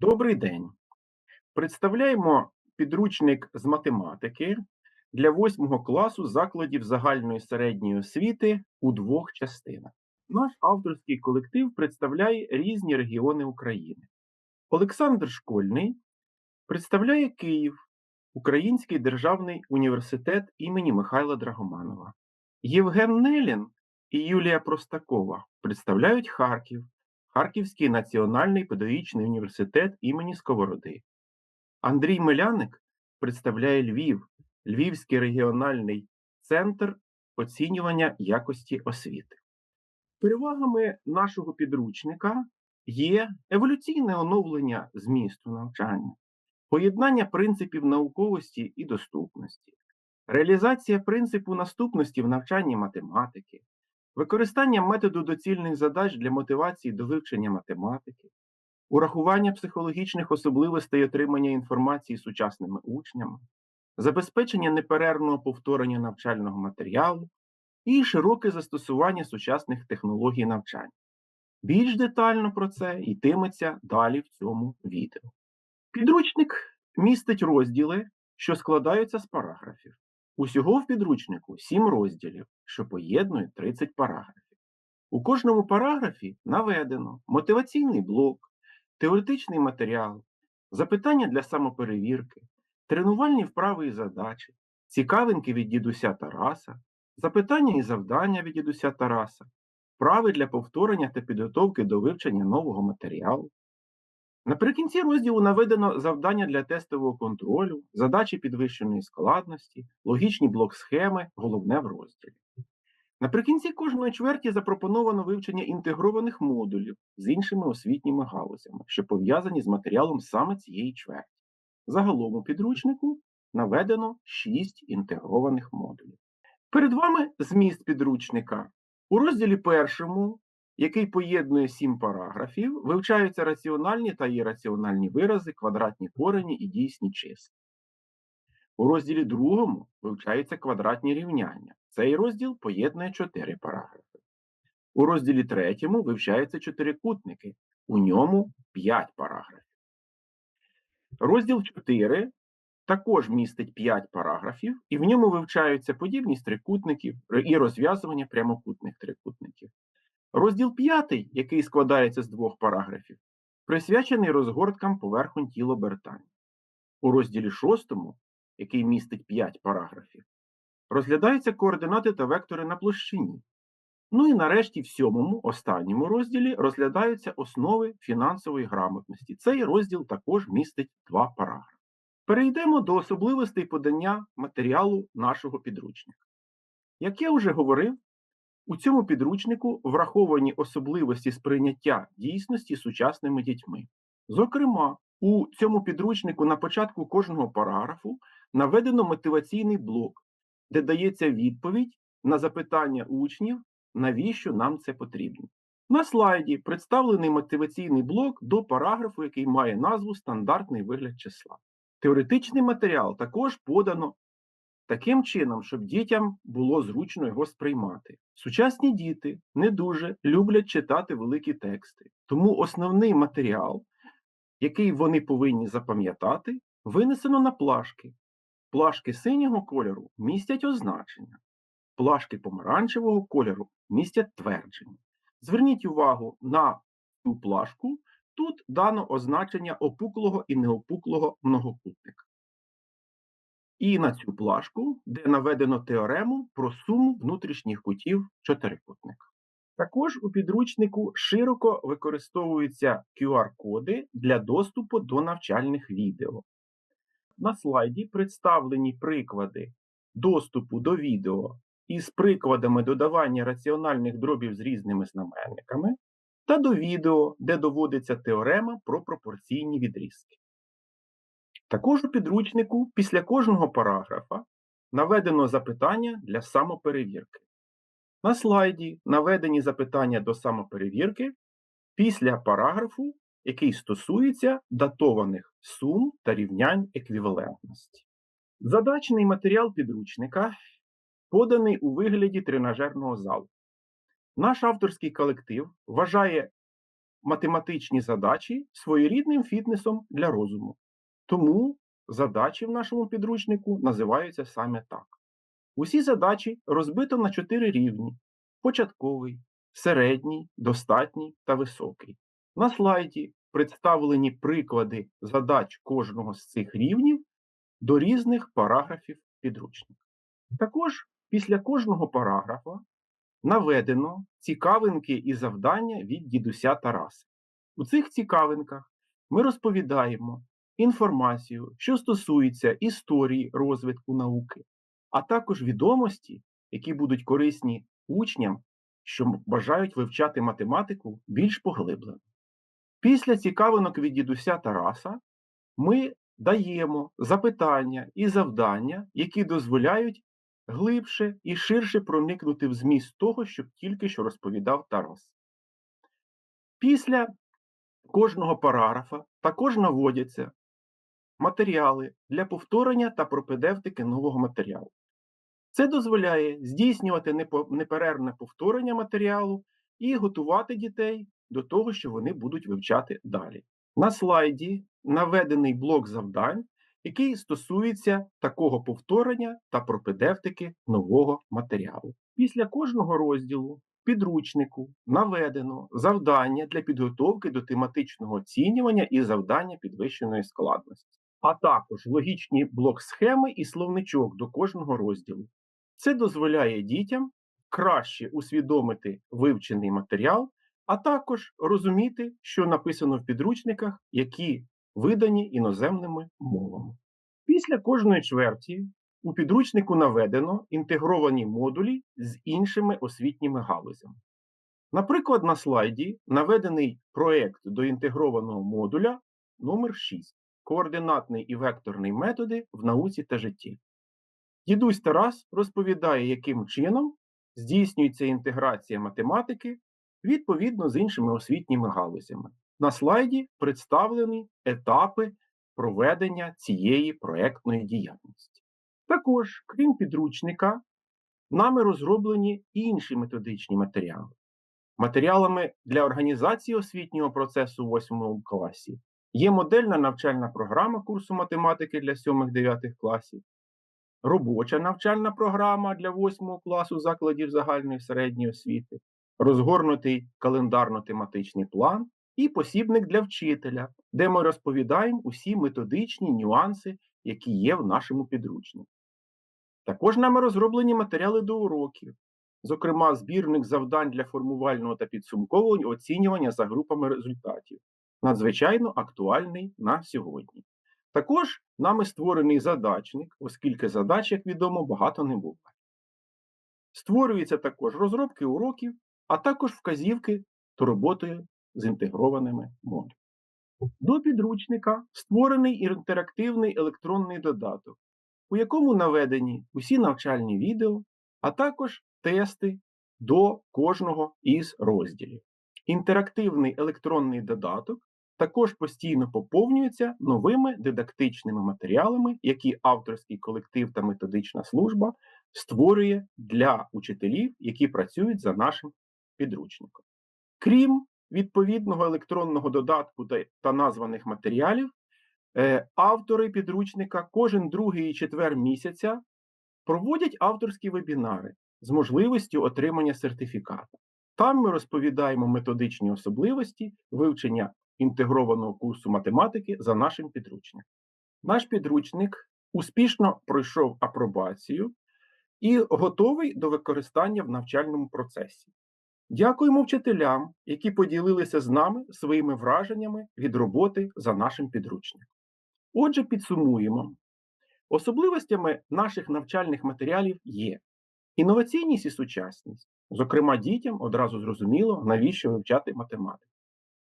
Добрий день. Представляємо підручник з математики для 8 класу закладів загальної середньої освіти у двох частинах. Наш авторський колектив представляє різні регіони України. Олександр Школьний представляє Київ, Український державний університет імені Михайла Драгоманова. Євген Нелін і Юлія Простакова представляють Харків, Харківський національний педагогічний університет імені Сковороди. Андрій Меляник представляє Львів, Львівський регіональний центр оцінювання якості освіти. Перевагами нашого підручника є еволюційне оновлення змісту навчання, поєднання принципів науковості і доступності, реалізація принципу наступності в навчанні математики, використання методу доцільних задач для мотивації до вивчення математики, урахування психологічних особливостей отримання інформації сучасними учнями, забезпечення неперервного повторення навчального матеріалу і широке застосування сучасних технологій навчання. Більш детально про це йтиметься далі в цьому відео. Підручник містить розділи, що складаються з параграфів. Усього в підручнику 7 розділів, що поєднують 30 параграфів. У кожному параграфі наведено мотиваційний блок, теоретичний матеріал, запитання для самоперевірки, тренувальні вправи і задачі, цікавинки від дідуся Тараса, запитання і завдання від дідуся Тараса, вправи для повторення та підготовки до вивчення нового матеріалу. Наприкінці розділу наведено завдання для тестового контролю, задачі підвищеної складності, логічні блок-схеми, головне в розділі. Наприкінці кожної чверті запропоновано вивчення інтегрованих модулів з іншими освітніми галузями, що пов'язані з матеріалом саме цієї чверті. Загалом у підручнику наведено 6 інтегрованих модулів. Перед вами зміст підручника. У розділі першому який поєднує сім параграфів, вивчаються раціональні та ірраціональні вирази, квадратні корені і дійсні числа. У розділі другому вивчаються квадратні рівняння. Цей розділ поєднує чотири параграфи. У розділі третьому вивчаються чотирикутники, у ньому 5 параграфів. Розділ 4 також містить 5 параграфів, і в ньому вивчаються подібність трикутників і розв'язування прямокутних трикутників. Розділ п'ятий, який складається з двох параграфів, присвячений розгорткам поверхонь тіл обертань. У розділі шостому, який містить п'ять параграфів, розглядаються координати та вектори на площині. Ну і нарешті в сьомому, останньому розділі розглядаються основи фінансової грамотності. Цей розділ також містить два параграфи. Перейдемо до особливостей подання матеріалу нашого підручника. Як я вже говорив, у цьому підручнику враховані особливості сприйняття дійсності сучасними дітьми. Зокрема, у цьому підручнику на початку кожного параграфу наведено мотиваційний блок, де дається відповідь на запитання учнів, навіщо нам це потрібно. На слайді представлений мотиваційний блок до параграфу, який має назву Стандартний вигляд числа. Теоретичний матеріал також подано таким чином, щоб дітям було зручно його сприймати. Сучасні діти не дуже люблять читати великі тексти, тому основний матеріал, який вони повинні запам'ятати, винесено на плашки. Плашки синього кольору містять означення, плашки помаранчевого кольору містять твердження. Зверніть увагу на цю плашку. Тут дано означення опуклого і неопуклого многокутника і на цю плашку, де наведено теорему про суму внутрішніх кутів чотирикутника. Також у підручнику широко використовуються QR-коди для доступу до навчальних відео. На слайді представлені приклади доступу до відео із прикладами додавання раціональних дробів з різними знаменниками, та до відео, де доводиться теорема про пропорційні відрізки. Також у підручнику після кожного параграфа наведено запитання для самоперевірки. На слайді наведені запитання до самоперевірки після параграфу, який стосується датованих сум та рівнянь еквівалентності. Задачний матеріал підручника поданий у вигляді тренажерного залу. Наш авторський колектив вважає математичні задачі своєрідним фітнесом для розуму. Тому задачі в нашому підручнику називаються саме так. Усі задачі розбито на чотири рівні: початковий, середній, достатній та високий. На слайді представлені приклади задач кожного з цих рівнів до різних параграфів підручника. Також після кожного параграфа наведено цікавинки і завдання від дідуся Тараса. У цих цікавинках ми розповідаємо інформацію, що стосується історії розвитку науки, а також відомості, які будуть корисні учням, що бажають вивчати математику більш поглиблено. Після цікавинок від дідуся Тараса ми даємо запитання і завдання, які дозволяють глибше і ширше проникнути в зміст того, що тільки що розповідав Тарас. Після кожного параграфа також наводяться матеріали для повторення та пропедевтики нового матеріалу. Це дозволяє здійснювати неперервне повторення матеріалу і готувати дітей до того, що вони будуть вивчати далі. На слайді наведений блок завдань, який стосується такого повторення та пропедевтики нового матеріалу. Після кожного розділу підручнику наведено завдання для підготовки до тематичного оцінювання і завдання підвищеної складності, а також логічні блок-схеми і словничок до кожного розділу. Це дозволяє дітям краще усвідомити вивчений матеріал, а також розуміти, що написано в підручниках, які видані іноземними мовами. Після кожної чверті у підручнику наведено інтегровані модулі з іншими освітніми галузями. Наприклад, на слайді наведений проєкт до інтегрованого модуля номер 6 Координатний і векторний методи в науці та житті. Дідусь Тарас розповідає, яким чином здійснюється інтеграція математики відповідно з іншими освітніми галузями. На слайді представлені етапи проведення цієї проектної діяльності. Також, крім підручника, нами розроблені інші методичні матеріали. Матеріалами для організації освітнього процесу у 8 класі є модельна навчальна програма курсу математики для 7-9 класів, робоча навчальна програма для 8 класу закладів загальної середньої освіти, розгорнутий календарно-тематичний план і посібник для вчителя, де ми розповідаємо усі методичні нюанси, які є в нашому підручнику. Також нами розроблені матеріали до уроків, зокрема, збірник завдань для формувального та підсумкового оцінювання за групами результатів, надзвичайно актуальний на сьогодні. Також нами створений задачник, оскільки задач, як відомо, багато не буває. Створюються також розробки уроків, а також вказівки до роботи з інтегрованими модулями. До підручника створений інтерактивний електронний додаток, у якому наведені усі навчальні відео, а також тести до кожного із розділів. Інтерактивний електронний додаток також постійно поповнюється новими дидактичними матеріалами, які авторський колектив та методична служба створює для учителів, які працюють за нашим підручником. Крім відповідного електронного додатку та названих матеріалів, е, автори підручника кожен другий і четвер місяця проводять авторські вебінари з можливістю отримання сертифіката. Там ми розповідаємо методичні особливості вивчення інтегрованого курсу математики за нашим підручником. Наш підручник успішно пройшов апробацію і готовий до використання в навчальному процесі. Дякуємо вчителям, які поділилися з нами своїми враженнями від роботи за нашим підручником. Отже, підсумуємо. Особливостями наших навчальних матеріалів є інноваційність і сучасність. Зокрема, дітям одразу зрозуміло, навіщо вивчати математику.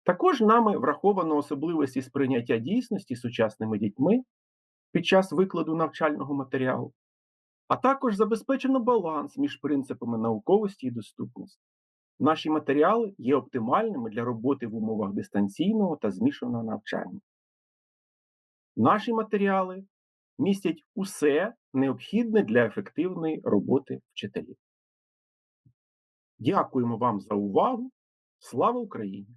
Також нами враховано особливості сприйняття дійсності сучасними дітьми під час викладу навчального матеріалу, а також забезпечено баланс між принципами науковості і доступності. Наші матеріали є оптимальними для роботи в умовах дистанційного та змішаного навчання. Наші матеріали містять усе необхідне для ефективної роботи вчителів. Дякуємо вам за увагу. Слава Україні!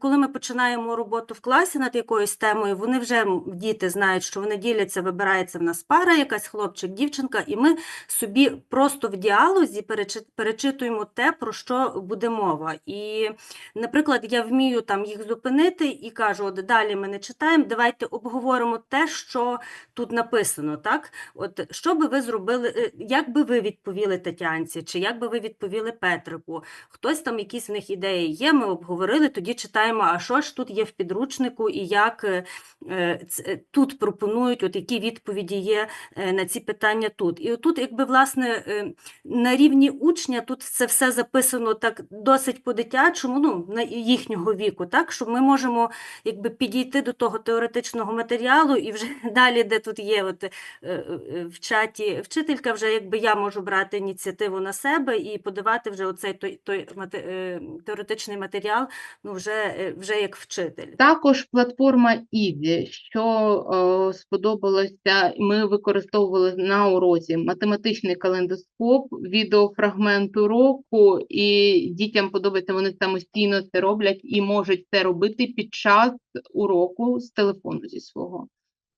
Коли ми починаємо роботу в класі над якоюсь темою, вони вже діти знають, що вони діляться, вибирається в нас пара, якась хлопчик, дівчинка, і ми собі просто в діалозі перечитуємо те, про що буде мова. І, наприклад, я вмію там їх зупинити і кажу: от далі ми не читаємо, давайте обговоримо те, що тут написано. Так, от що би ви зробили, е, як би ви відповіли Тетянці, чи як би ви відповіли Петрику? Хтось там якісь в них ідеї є, ми обговорили, тоді читаємо, а що ж тут є в підручнику, і як е, е, е, тут пропонують, от які відповіді є на ці питання тут. І отут, якби власне на рівні учня тут це все записано так досить по-дитячому, ну на їхнього віку, так що ми можемо якби підійти до того теоретичного матеріалу і вже далі, де тут є, от в чаті вчителька, вже якби я можу брати ініціативу на себе і подавати вже оцей той, той теоретичний матеріал, ну вже, вже як вчитель. Також платформа Easy, що е, сподобалося, ми використовували на уроці математичний калейдоскоп, відеофрагмент уроку, і дітям подобається, вони самостійно це роблять і можуть це робити під час уроку з телефону зі свого.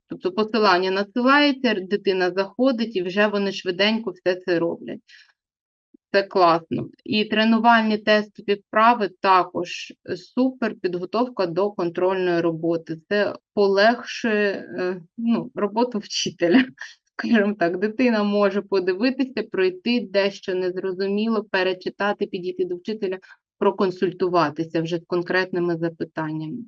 Тобто посилання надсилається, дитина заходить, і вже вони швиденько все це роблять. Це класно. І тренувальні тестові вправи також супер підготовка до контрольної роботи. Це полегшує е, ну, роботу вчителя. Скажімо так, дитина може подивитися, пройти дещо незрозуміло, перечитати, підійти до вчителя, проконсультуватися вже з конкретними запитаннями.